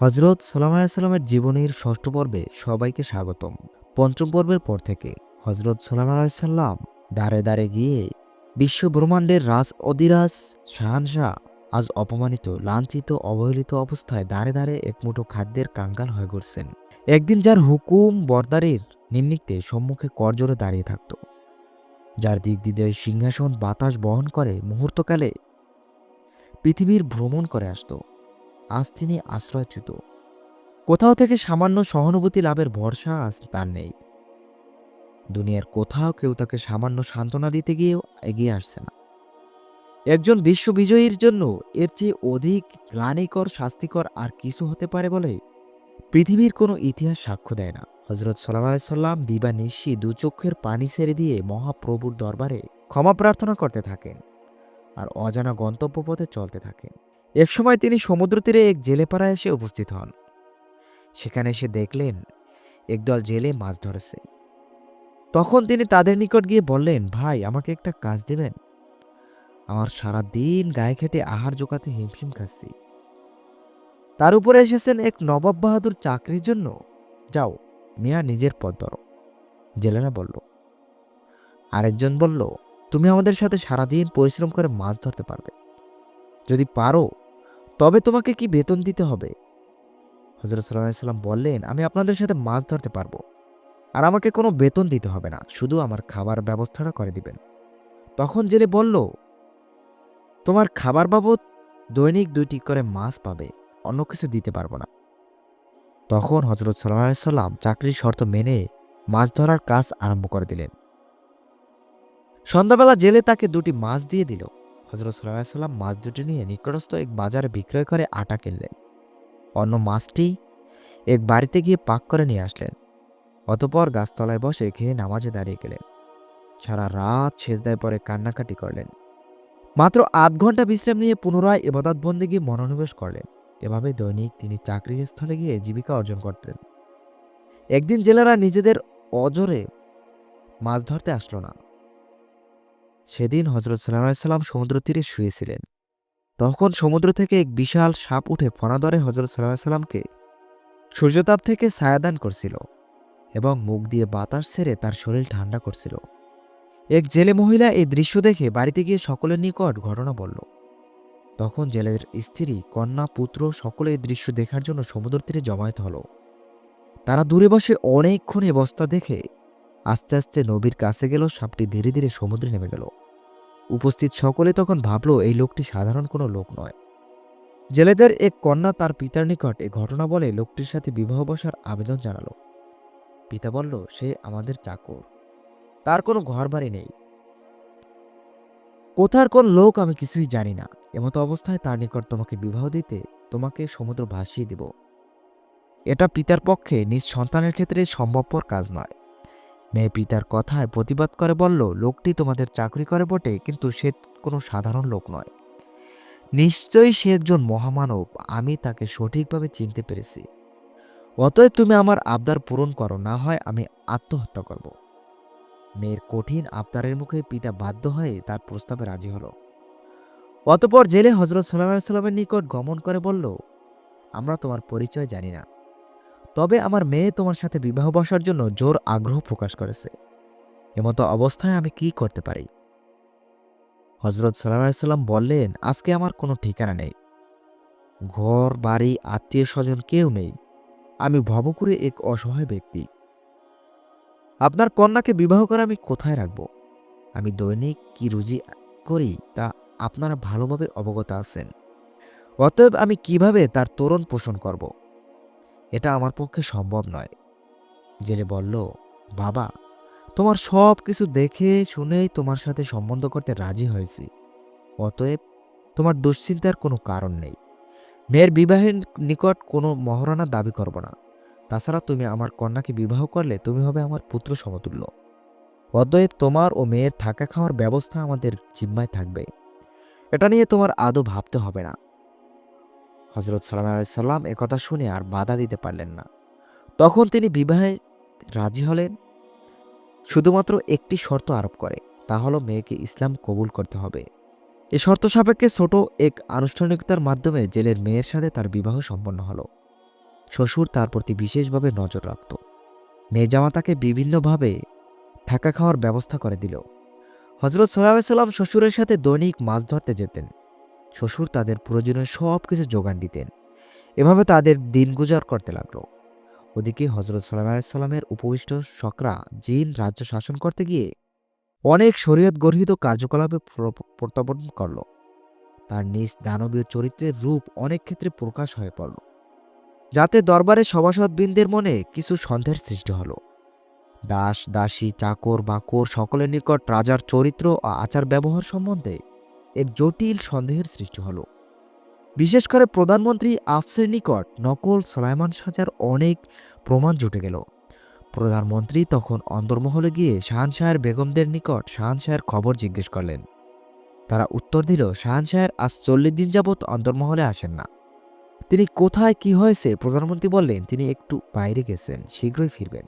হজরত সাল্লাম আলাইসাল্লামের জীবনের ষষ্ঠ পর্বে সবাইকে স্বাগতম। পঞ্চম পর্বের পর থেকে হজরত সাল্লাম আলাইসাল্লাম দাঁড়ে দাঁড়ে গিয়ে বিশ্ব ব্রহ্মাণ্ডের রাজ অধিরাজ শাহানশাহ আজ অপমানিত, লাঞ্ছিত, অবহেলিত অবস্থায় দাঁড়ে দাঁড়ে একমুঠো খাদ্যের কাঙ্গাল হয়ে ঘুরছেন একদিন যার হুকুম বর্দারের নিম্নিক্তে সম্মুখে করজোরে দাঁড়িয়ে থাকত। যার দিক দিতে সিংহাসন বাতাস বহন করে মুহূর্তকালে পৃথিবীর ভ্রমণ করে আসতো। আজ তিনি আশ্রয়চ্যুত। কোথাও থেকে সামান্য সহানুভূতি লাভের ভরসা আজ তার নেই। দুনিয়ার কোথাও কেউ তাকে সামান্য সান্ত্বনা দিতে গিয়েও এগিয়ে আসছে না। একজন বিশ্ববিজয়ীর জন্য এর চেয়ে অধিক গ্লানিকর, শাস্তিকর আর কিছু হতে পারে বলে পৃথিবীর কোনো ইতিহাস সাক্ষ্য দেয় না। হজরত সাল্লাম আলাইসাল্লাম দিবা নিশি দু চোখের পানি ছেড়ে দিয়ে মহাপ্রভুর দরবারে ক্ষমা প্রার্থনা করতে থাকেন আর অজানা গন্তব্য পথে চলতে থাকেন। একসময় তিনি সমুদ্র তীরে এক জেলে পাড়ায় এসে উপস্থিত হন। সেখানে এসে দেখলেন, একদল জেলে মাছ ধরেছে। তখন তিনি তাদের নিকট গিয়ে বললেন, ভাই, আমাকে একটা কাজ দেবেন। আমার সারা দিন গায়ে খেটে আহার জোগাতে হিমশিম খাচ্ছি। তার উপরে এসেছেন এক নবাব বাহাদুর চাকরির জন্য। যাও মিয়া নিজের পথ ধরো। জেলেরা বলল, আরেকজন বলল, তুমি আমাদের সাথে সারাদিন পরিশ্রম করে মাছ ধরতে পারবে। যদি পারো তবে তোমাকে কি বেতন দিতে হবে? হজরত সাল্লাহ সাল্লাম বললেন, আমি আপনাদের সাথে মাছ ধরতে পারব। আর আমাকে কোনো বেতন দিতে হবে না, শুধু আমার খাবার ব্যবস্থাটা করে দিবেন। তখন জেলে বলল, তোমার খাবার বাবদ দৈনিক দুইটি করে মাছ পাবে, অন্য কিছু দিতে পারব না। তখন হজরত সাল্লাহ সাল্লাম চাকরির শর্ত মেনে মাছ ধরার কাজ আরম্ভ করে দিলেন। সন্ধ্যাবেলা জেলে তাকে দুটি মাছ দিয়ে দিল। হজরত সাল্লাম মাছ দুটি নিয়ে নিকটস্থ এক বাজারে বিক্রয় করে আটা কিনলেন। অন্য মাছটি এক বাড়িতে গিয়ে পাক করে নিয়ে আসলেন। অতপর গাছতলায় বসে খেয়ে নামাজে দাঁড়িয়ে গেলেন। সারা রাত সেজদায় পরে কান্নাকাটি করলেন। মাত্র আধ ঘণ্টা বিশ্রাম নিয়ে পুনরায় এবাদত গিয়ে মনোনিবেশ করলেন। এভাবে দৈনিক তিনি চাকরির স্থলে গিয়ে জীবিকা অর্জন করতেন। একদিন জেলেরা নিজেদের অজরে মাছ ধরতে আসলো না। সেদিন হজরত সাল্লাম সমুদ্র তীরে শুয়েছিলেন। তখন সমুদ্র থেকে এক বিশাল সাপ উঠে ফনাদরে হজরত সাল্লামকে। সূর্যতাপ থেকে ছায়াদান করছিল এবং মুখ দিয়ে বাতাস ছেড়ে তার শরীর ঠান্ডা করছিল। এক জেলে মহিলা এই দৃশ্য দেখে বাড়িতে গিয়ে সকলের নিকট ঘটনা বলল। তখন জেলের স্ত্রী, কন্যা, পুত্র সকলে এই দৃশ্য দেখার জন্য সমুদ্র তীরে জমায়েত হলো। তারা দূরে বসে অনেকক্ষণ এ বস্তা দেখে আস্তে আস্তে নবীর কাছে গেল, সাপটি ধীরে ধীরে সমুদ্রে নেমে গেল। উপস্থিত সকলে তখন ভাবল, এই লোকটি সাধারণ কোনো লোক নয়। জেলেদের এক কন্যা তার পিতার নিকট এ ঘটনা বলে লোকটির সাথে বিবাহ বসার আবেদন জানালো। পিতা বলল, সে আমাদের চাকর। তার কোনো ঘর বাড়ি নেই। কোথার কোন লোক আমি কিছুই জানি না। এমতো অবস্থায় তার নিকট তোমাকে বিবাহ দিতে তোমাকে সমুদ্র ভাসিয়ে দেব। এটা পিতার পক্ষে নিজ সন্তানের ক্ষেত্রে সম্ভবপর কাজ নয়। মেয়ে পিতার কথায় প্রতিবাদ করে বলল, লোকটি তোমাদের চাকরি করে বটে, কিন্তু সে কোনো সাধারণ লোক নয়। নিশ্চয়ই সে একজন মহামানব, আমি তাকে সঠিকভাবে চিনতে পেরেছি। অতএব তুমি আমার আবদার পূরণ করো, না হয় আমি আত্মহত্যা করব। মেয়ের কঠিন আবদারের মুখে পিতা বাধ্য হয়ে তার প্রস্তাবে রাজি হলো। অতপর জেলে হজরত সাল্লাহ সাল্লামের নিকট গমন করে বলল, আমরা তোমার পরিচয় জানি না। তবে আমার মেয়ে তোমার সাথে বিবাহ বসার জন্য জোর আগ্রহ প্রকাশ করেছে। এমতো অবস্থায় আমি কি করতে পারি? হজরত সাল্লাম বললেন, আজকে আমার কোনো ঠিকানা নেই। ঘর, বাড়ি আত্মীয় স্বজন কেউ নেই। আমি ভবকুরে এক অসহায় ব্যক্তি। আপনার কন্যাকে বিবাহ করে আমি কোথায় রাখব? আমি দৈনিক কি রুজি করি তা আপনারা ভালোভাবে অবগত আছেন। অতএব আমি কীভাবে তার তরুণ পোষণ করব? এটা আমার পক্ষে সম্ভব নয়। জেলে বলল, বাবা, তোমার সব কিছু দেখে শুনেই তোমার সাথে সম্বন্ধ করতে রাজি হয়েছি। অতএব তোমার দুশ্চিন্তার কোনো কারণ নেই। মেয়ের বিবাহের নিকট কোনো মহারণা দাবি করব না। তাছাড়া তুমি আমার কন্যাকে বিবাহ করলে তুমি হবে আমার পুত্র সমতুল্য। অতএব তোমার ও মেয়ের থাকা খাওয়ার ব্যবস্থা আমাদের জিম্মায় থাকবে। এটা নিয়ে তোমার আদৌ ভাবতে হবে না। হজরত সাল্লাম আলাইসাল্লাম একথা শুনে আর বাধা দিতে পারলেন না। তখন তিনি বিবাহে রাজি হলেন। শুধুমাত্র একটি শর্ত আরোপ করে, তা হলো মেয়েকে ইসলাম কবুল করতে হবে। এ শর্ত সাপেক্ষে ছোট এক আনুষ্ঠানিকতার মাধ্যমে জেলের মেয়ের সাথে তার বিবাহ সম্পন্ন হলো। শ্বশুর তার প্রতি বিশেষভাবে নজর রাখত। মেজামা তাকে বিভিন্নভাবে থাকা খাওয়ার ব্যবস্থা করে দিল। হজরত সাল্লাহ সাল্লাম শ্বশুরের সাথে দৈনিক মাছ ধরতে যেতেন। শ্বশুর তাদের প্রয়োজনীয় সব কিছু যোগান দিতেন। এভাবে তাদের দিন গুজার করতে লাগল। ওদিকে হজরত সাল্লাহ সাল্লামের উপবিষ্ট শকরা জিন রাজ্য শাসন করতে গিয়ে অনেক শরীয়ত গর্হিত কার্যকলাপে প্র- প্রত্যাবর্তন করল। তার নিজ দানবীয় চরিত্রের রূপ অনেক ক্ষেত্রে প্রকাশ হয়ে পড়ল, যাতে দরবারে সভাসদবৃন্দের মনে কিছু সন্দেহের সৃষ্টি হলো। দাস, দাসী, চাকর, বাকর সকলের নিকট রাজার চরিত্র ও আচার ব্যবহার সম্বন্ধে এক জটিল সন্দেহের সৃষ্টি হলো। বিশেষ করে প্রধানমন্ত্রী আফসের নিকট নকল সলাইমান সাজার অনেক প্রমাণ জুটে গেল। প্রধানমন্ত্রী তখন অন্দরমহলে গিয়ে শাহানশাহের বেগমদের নিকট শাহানশাহের খবর জিজ্ঞেস করলেন। তারা উত্তর দিল শাহানশাহের আজ চল্লিশ দিন যাবৎ অন্দরমহলে আসেন না। তিনি কোথায়, কি হয়েছে? প্রধানমন্ত্রী বললেন, তিনি একটু বাইরে গেছেন, শীঘ্রই ফিরবেন।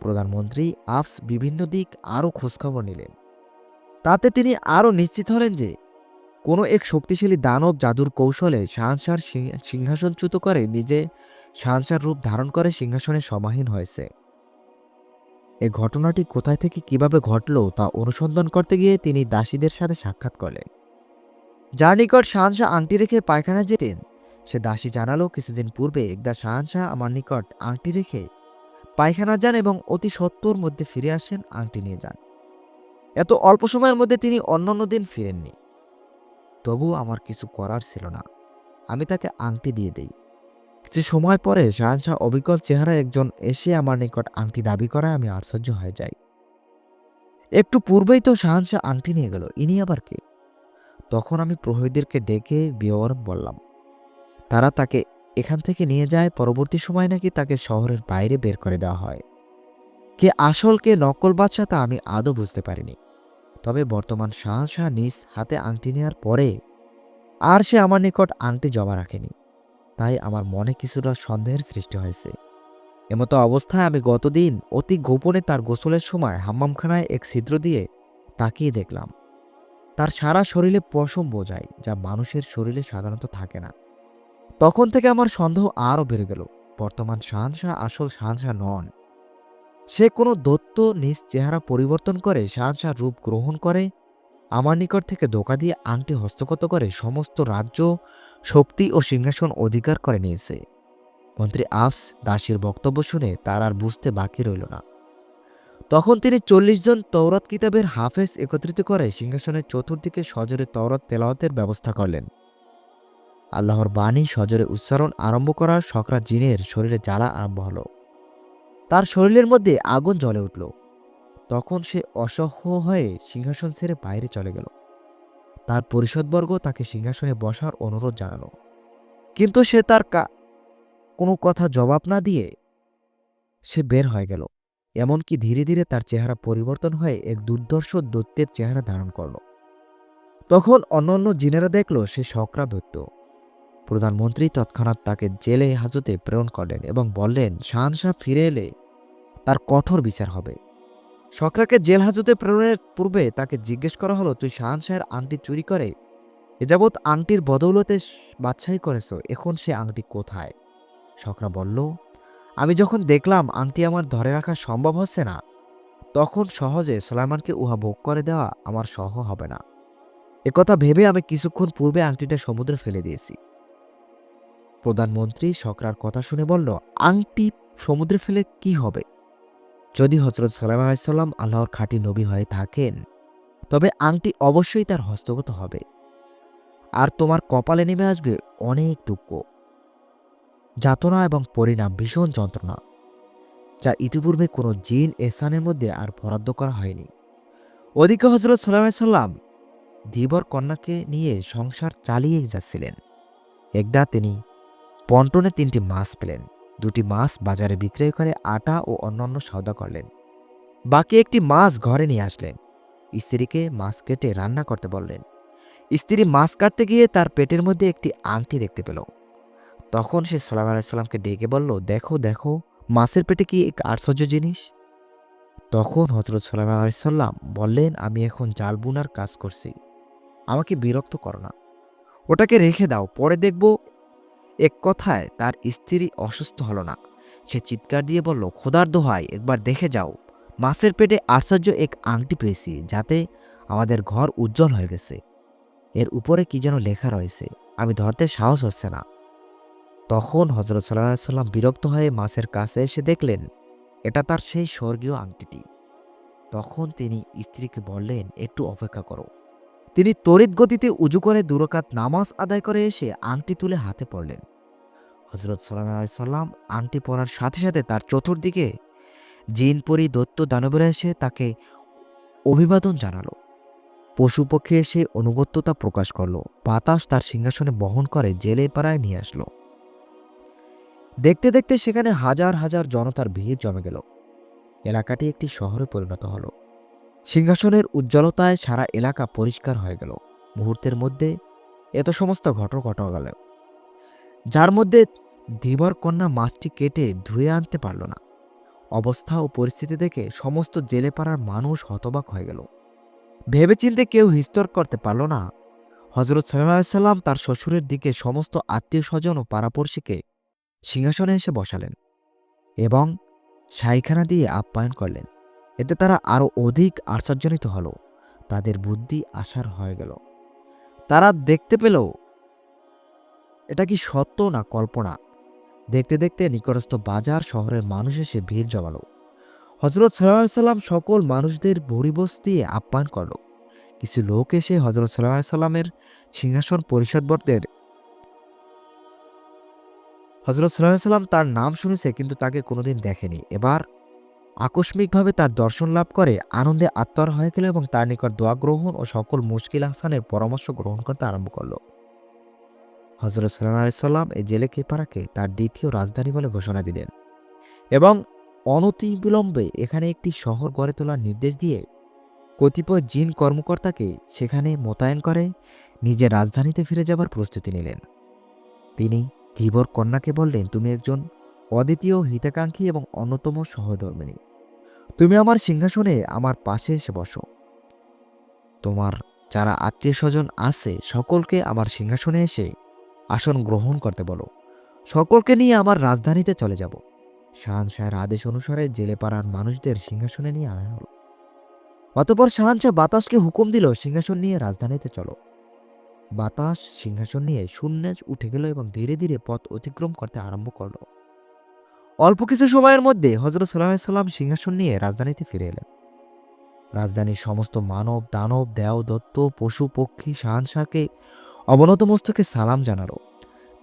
প্রধানমন্ত্রী আফস বিভিন্ন দিক আরও খোঁজখবর নিলেন। তাতে তিনি আরও নিশ্চিত হলেন যে কোনো এক শক্তিশালী দানব জাদুর কৌশলে শাহানশাহর সিং- সিংহাসনচ্যুত করে নিজে শাহানশাহর রূপ ধারণ করে সিংহাসনে সমাহীন হয়েছে। এই ঘটনাটি কোথায় থেকে কীভাবে ঘটল তা অনুসন্ধান করতে গিয়ে তিনি দাসীদের সাথে সাক্ষাৎ করলেন। যার নিকট শাহানশাহ আংটি রেখে পায়খানা যেতেন, সে দাসী জানালো, কিছুদিন পূর্বে একদা শাহানশাহ আমার নিকট আংটি রেখে পায়খানা যান এবং অতি সত্তর মধ্যে ফিরে আসেন, আংটি নিয়ে যান। এত অল্প সময়ের মধ্যে তিনি অন্যান্য দিন ফিরেননি। তবু আমার কিছু করার ছিল না। আমি তাকে আংটি দিয়ে দেই। কিছু সময় পরে শাহানশাহ অবিকল চেহারা একজন এসে আমার নিকট আংটি দাবি করায় আমি আশ্চর্য হয়ে যাই। একটু পূর্বেই তো শাহানশাহ আংটি নিয়ে গেল, ইনি আবার কে? তখন আমি প্রহরীদেরকে ডেকে বিবরণ বললাম, তারা তাকে এখান থেকে নিয়ে যায়, পরবর্তী সময় নাকি তাকে শহরের বাইরে বের করে দেওয়া হয়। কে আসল, কে নকল বাদশা তা আমি আদৌ বুঝতে পারিনি। তবে বর্তমান শাহজাহাঁ নিজ হাতে আংটি নেওয়ার পরে আর সে আমার নিকট আংটি জমা রাখেনি। তাই আমার মনে কিছুটা সন্দেহের সৃষ্টি হয়েছে। এমতো অবস্থায় আমি গতদিন অতি গোপনে তার গোসলের সময় হাম্মামখানায় এক ছিদ্র দিয়ে তাকিয়ে দেখলাম। তার সারা শরীরে পশম বোঝায়, যা মানুষের শরীরে সাধারণত থাকে না। তখন থেকে আমার সন্দেহ আরও বেড়ে গেল। বর্তমান শাহানশাহ আসল শাহানশাহ নন। সে কোনো দত্ত নিজ চেহারা পরিবর্তন করে শাহানশাহ রূপ গ্রহণ করে, আমার নিকট থেকে ধোকা দিয়ে আংটি হস্তগত করে সমস্ত রাজ্য, শক্তি ও সিংহাসন অধিকার করে নিয়েছে। মন্ত্রী আফস দাসীর বক্তব্য শুনে তার আর বুঝতে বাকি রইল না। তখন তিনি চল্লিশ জন তৌরত কিতাবের হাফেজ একত্রিত করে সিংহাসনের চতুর্দিকে সজরে তৌরত তেলাওয়াতের ব্যবস্থা করলেন। আল্লাহর বাণী সজরে উচ্চারণ আরম্ভ করার সকরা জিনের শরীরে জ্বালা আরম্ভ হলো। তার শরীরের মধ্যে আগুন জ্বলে উঠল। তখন সে অসহ্য হয়ে সিংহাসন ছেড়ে বাইরে চলে গেল। তার পরিষদবর্গ তাকে সিংহাসনে বসার অনুরোধ জানালো। কিন্তু সে তার কোনো কথা জবাব না দিয়ে সে বের হয়ে গেল। এমনকি ধীরে ধীরে তার চেহারা পরিবর্তন হয়ে এক দুর্ধর্ষ দৈত্যের চেহারা ধারণ করল। তখন অন্যান্য জিনেরা দেখল সে শকরা দৈত্য। প্রধানমন্ত্রী তৎক্ষণাৎ তাকে জেলে হাজতে প্রেরণ করলেন এবং বললেন শাহানশাহ ফিরে এলে তার কঠোর বিচার হবে। শকরাকে জেল হাজতে প্রেরণের পূর্বে তাকে জিজ্ঞেস করা হলো, তুই শাহানশাহের আংটি চুরি করে? এ যাবৎ আংটির বদৌলতে বাছাই করেছ, এখন সে আংটি কোথায়? শকরা বলল, আমি যখন দেখলাম আংটি আমার ধরে রাখা সম্ভব হচ্ছে না, তখন সহজে সোলাইমানকে উহা ভোগ করে দেওয়া আমার সহ হবে না। একথা ভেবে আমি কিছুক্ষণ পূর্বে আংটিটা সমুদ্রে ফেলে দিয়েছি। প্রধানমন্ত্রী শকরার কথা শুনে বলল, আংটি সমুদ্রে ফেলে কি হবে? যদি হজরত সাল্লাম আলাইসাল্লাম আল্লাহর খাঁটি নবী হয়ে থাকেন, তবে আংটি অবশ্যই তার হস্তগত হবে। আর তোমার কপালে নেমে আসবে অনেক দুঃখ, যাতনা এবং পরিণাম ভীষণ যন্ত্রণা, যা ইতিপূর্বে কোনো জিন এসানের মধ্যে আর বরাদ্দ করা হয়নি। ওদিকে হজরত সাল্লাম ধীবর কন্যাকে নিয়ে সংসার চালিয়ে যাচ্ছিলেন। একদা তিনি পন্টনে তিনটি মাছ পেলেন। দুটি মাছ বাজারে বিক্রয় করে আটা ও অন্যান্য সওদা করলেন। বাকি একটি মাছ ঘরে নিয়ে আসলেন। স্ত্রীকে মাছ কেটে রান্না করতে বললেন। স্ত্রী মাছ কাটতে গিয়ে তার পেটের মধ্যে একটি আংটি দেখতে পেল। তখন সে সাল্লাম আলাইসাল্লামকে ডেকে বলল, দেখো দেখো, মাছের পেটে কি এক আশ্চর্য জিনিস? তখন হজরত সাল্লাম আলাইসাল্লাম বললেন, আমি এখন জাল বুনার কাজ করছি। আমাকে বিরক্ত করো না। ওটাকে রেখে দাও, পরে দেখব এক কথায় তার স্ত্রী অসুস্থ হলো না। সে চিৎকার দিয়ে বলল, খোদার দোহাই, একবার দেখে যাও। মাছের পেটে আশ্চর্য এক আংটি পেয়েছি, যাতে আমাদের ঘর উজ্জ্বল হয়ে গেছে। এর উপরে কি যেন লেখা রয়েছে, আমি ধরতে সাহস হচ্ছে না। তখন হজরত সাল্লাহ সাল্লাম বিরক্ত হয়ে মাছের কাছে এসে দেখলেন, এটা তার সেই স্বর্গীয় আংটিটি। তখন তিনি স্ত্রীকে বললেন, একটু অপেক্ষা করো। তিনি তড়িৎ গতিতে উজু করে দুরকাত নামাজ আদায় করে এসে আংটি তুলে হাতে পড়লেন। হজরত সাল্লাহ সাল্লাম আংটি পরার সাথে সাথে তার চতুর্দিকে জিন, পরি দত্ত দানবেরা এসে তাকে অভিবাদন জানালো। পশু পক্ষী এসে অনুগত্যতা প্রকাশ করল। বাতাস তার সিংহাসনে বহন করে জেলে পাড়ায় নিয়ে আসলো। দেখতে দেখতে সেখানে হাজার হাজার জনতার ভিড় জমে গেল। এলাকাটি একটি শহরে পরিণত হলো। সিংহাসনের উজ্জ্বলতায় সারা এলাকা পরিষ্কার হয়ে গেল। মুহূর্তের মধ্যে এত সমস্ত ঘটনা ঘটা গেল। যার মধ্যে ধীবর কন্যা মাছটি কেটে ধুয়ে আনতে পারল না। অবস্থা ও পরিস্থিতি দেখে সমস্ত জেলে পাড়ার মানুষ হতবাক হয়ে গেল। ভেবেচিন্তে কেউ হিস্তর করতে পারল না। হজরত সাল্লাম তার শ্বশুরের দিকে সমস্ত আত্মীয় স্বজন ও পাড়াপড়শিকে সিংহাসনে এসে বসালেন এবং সাইখানা দিয়ে আপ্যায়ন করলেন। এতে তারা আরও অধিক আশ্চর্যজনিত হল। তাদের বুদ্ধি আসার হয়ে গেল। তারা দেখতে পেল, এটা কি সত্য না কল্পনা? দেখতে দেখতে নিকটস্থ বাজার শহরের মানুষ এসে ভিড় জমালো। হজরত সাল্লাম সকল মানুষদের ভরিবস দিয়ে আপ্যায়ন করল। কিছু লোক এসে হজরত সাল্লামের সিংহাসন পরিষদবর্গের হজরত সাল্লাম তার নাম শুনেছে, কিন্তু তাকে কোনোদিন দেখেনি। এবার আকস্মিকভাবে তার দর্শন লাভ করে, আনন্দে আত্মার হয়ে গেল এবং তার নিকট দোয়া গ্রহণ ও সকল মুশকিল হাসানের পরামর্শ গ্রহণ করতে আরম্ভ করল। হজরত সাল্লাহ সাল্লাম এই জেলে কেপারাকে তার দ্বিতীয় রাজধানী বলে ঘোষণা দিলেন এবং অনতি বিলম্বে এখানে একটি শহর গড়ে তোলার নির্দেশ দিয়ে কতিপয় জিন কর্মকর্তাকে সেখানে মোতায়েন করে নিজের রাজধানীতে ফিরে যাবার প্রস্তুতি নিলেন। তিনি, ধীবর কন্যাকে বললেন, তুমি একজন অদ্বিতীয়, হিতাকাঙ্ক্ষী এবং অন্যতম সহধর্মিনী। তুমি আমার সিংহাসনে আমার পাশে এসে বসো। তোমার যারা আত্মীয় স্বজন আছে, সকলকে আমার সিংহাসনে এসে আসন গ্রহণ করতে বলো। সকলকে নিয়ে আমার রাজধানীতে চলে যাব। শাহানশাহের আদেশ অনুসারে জেলে পাড়ার মানুষদের সিংহাসনে নিয়ে আনা হলো। অতপর শাহানশাহ বাতাসকে হুকুম দিল, সিংহাসন নিয়ে রাজধানীতে চলো। বাতাস সিংহাসন নিয়ে শূন্যে উঠে গেল এবং ধীরে ধীরে পথ অতিক্রম করতে আরম্ভ করল। অল্প কিছু সময়ের মধ্যে হজরত সাল্লাম সিংহাসন নিয়ে রাজধানীতে ফিরে এলেন। রাজধানীর সমস্ত মানব, দানব, দেও, দত্ত, পশু, পক্ষী শাহানশাহকে অবনত মস্তকে সালাম জানালো।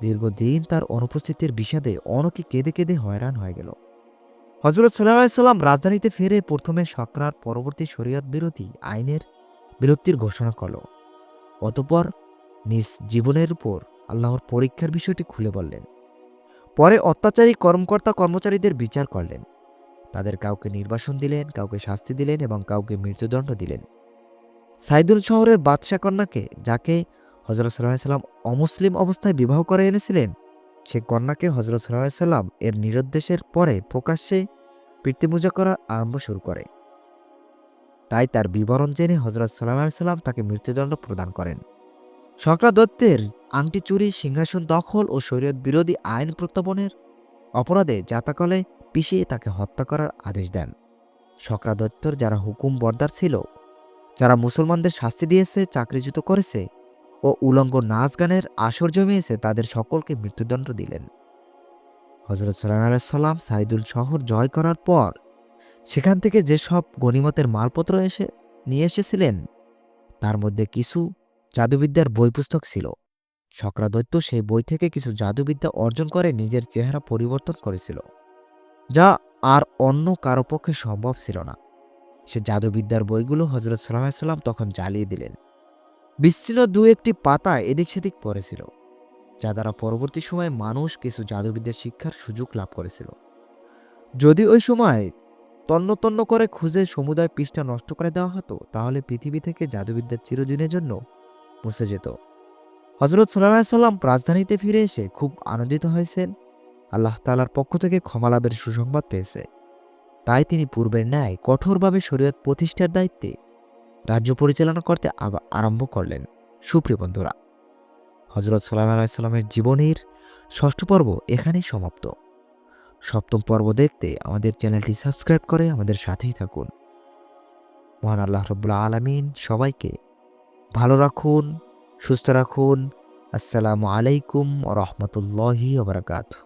দীর্ঘদিন তার অনুপস্থিতির বিষাদে অনকে কেঁদে কেঁদে হয়রান হয়ে গেল। হজরত সাল্লাম রাজধানীতে ফিরে প্রথমে সক্রার পরবর্তী শরীয়ত বিরোধী আইনের বিরক্তির ঘোষণা করল। অতপর নিজ জীবনের উপর আল্লাহর পরীক্ষার বিষয়টি খুলে বললেন। পরে অত্যাচারী কর্মকর্তা কর্মচারীদের বিচার করলেন। তাদের কাউকে নির্বাসন দিলেন, কাউকে শাস্তি দিলেন এবং কাউকে মৃত্যুদণ্ড দিলেন। সাইদুল শহরের বাদশাহ কন্যাকে, যাকে হজরত সাল্লাম অমুসলিম অবস্থায় বিবাহ করে এনেছিলেন, সে কন্যাকে হজরত সাল্লাম এর নিরুদ্দেশের পরে প্রকাশ্যে পীর্তিপূজা করা আরম্ভ শুরু করে। তাই তার বিবরণ জেনে হজরত সাল্লাহ সাল্লাম তাকে মৃত্যুদণ্ড প্রদান করেন। শকরা দত্তের আংটি চুরি, সিংহাসন দখল ও শরীয়ত বিরোধী আইন প্রত্যাপনের অপরাধে জাতাকলে পিষিয়ে তাকে হত্যা করার আদেশ দেন। শকরা দত্তর যারা হুকুম বর্দার ছিল, যারা মুসলমানদের শাস্তি দিয়েছে, চাকরিচ্যুত করেছে ও উলঙ্গ নাচ গানের আসর জমিয়েছে, তাদের সকলকে মৃত্যুদণ্ড দিলেন। হজরত সাল্লাহ সাল্লাম সাইদুল শহর জয় করার পর সেখান থেকে যেসব গণিমতের মালপত্র এসে, নিয়ে এসেছিলেন, তার মধ্যে কিছু জাদুবিদ্যার বই পুস্তক ছিল। শকরাদৈত্য সেই বই থেকে কিছু জাদুবিদ্যা অর্জন করে নিজের চেহারা পরিবর্তন করেছিল, যা আর অন্য কারও পক্ষে সম্ভব ছিল না। সে জাদুবিদ্যার বইগুলো হজরত সাল্লাম তখন জ্বালিয়ে দিলেন। বিচ্ছিন্ন দু একটি পাতা এদিক সেদিক পড়েছিল, যা দ্বারা পরবর্তী সময়ে মানুষ কিছু জাদুবিদ্যা শিক্ষার সুযোগ লাভ করেছিল। যদি ওই সময় তন্ন তন্ন করে খুঁজে সমুদায় পৃষ্ঠা নষ্ট করে দেওয়া হতো, তাহলে পৃথিবী থেকে জাদুবিদ্যার চিরদিনের জন্য মুছে যেত। হজরত সাল্লাহ সাল্লাম রাজধানীতে ফিরে এসে খুব আনন্দিত হয়েছেন। আল্লাহ তালার পক্ষ থেকে ক্ষমা লাভের সুসংবাদ পেয়েছে। তাই তিনি পূর্বের ন্যায় কঠোরভাবে শরীয়ত প্রতিষ্ঠার দায়িত্বে রাজ্য পরিচালনা করতে আরম্ভ করলেন। সুপ্রিয় বন্ধুরা হজরত সাল্লাম আলাইসাল্লামের জীবনের ষষ্ঠ পর্ব এখানেই সমাপ্ত। সপ্তম পর্ব দেখতে আমাদের চ্যানেলটি সাবস্ক্রাইব করে আমাদের সাথেই থাকুন। মহান আল্লাহ রব্বুল্লা আলমিন সবাইকে ভালো রাখুন সুস্থ রাখুন। আসসালামু আলাইকুম রহমতুল্লাহি ওবরাকাতু